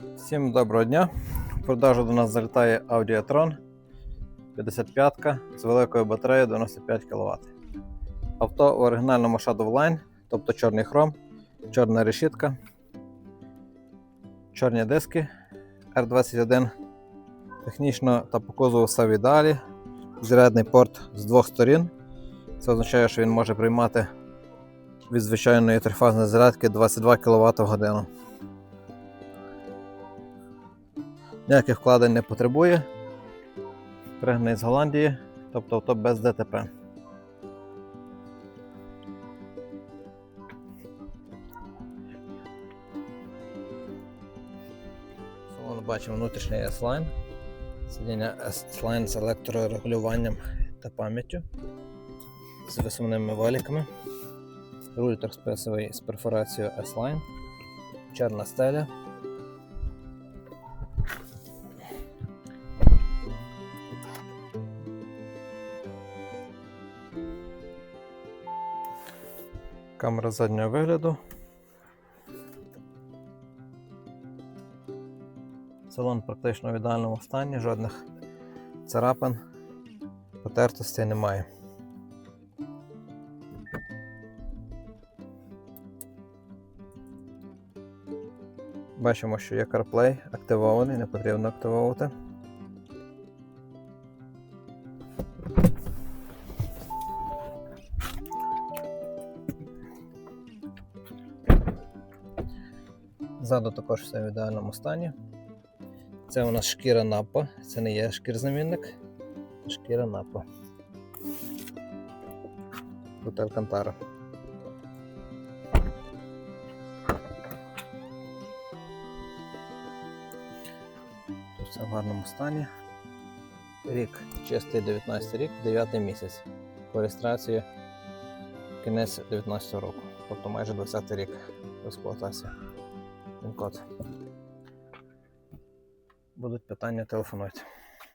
Всім доброго дня. В продажу до нас залітає Audi e-tron 55 з великою батареєю 95 кВт. Авто в оригінальному Shadow Line, тобто чорний хром, чорна решітка, чорні диски R21. Технічно та по кузову все в ідеалі. Зарядний порт з двох сторін. Це означає, що він може приймати від звичайної трифазної зарядки 22 кВт в годину. Ніяких вкладень не потребує. Пригнаний з Голландії, тобто авто без ДТП. Салон бачимо внутрішній S-Line. Сидіння S-Line з електрорегулюванням та пам'яттю. З висувними валіками. Руль торспесовий з перфорацією S-Line. Чорна стеля. Камера заднього вигляду. Салон практично в ідеальному стані, жодних царапин, потертостей немає. Бачимо, що є CarPlay активований, не потрібно активовувати. Ззаду також все в ідеальному стані. Це у нас шкіра напа, це не є шкірзамінник, це шкіра напа. Тут Алькантара. Тут все в гарному стані. Рік, чистий 19 рік, 9 місяць. По реєстрації кінець 19 року, тобто майже 20 рік експлуатації. Він код. Будуть питання, телефонуйте.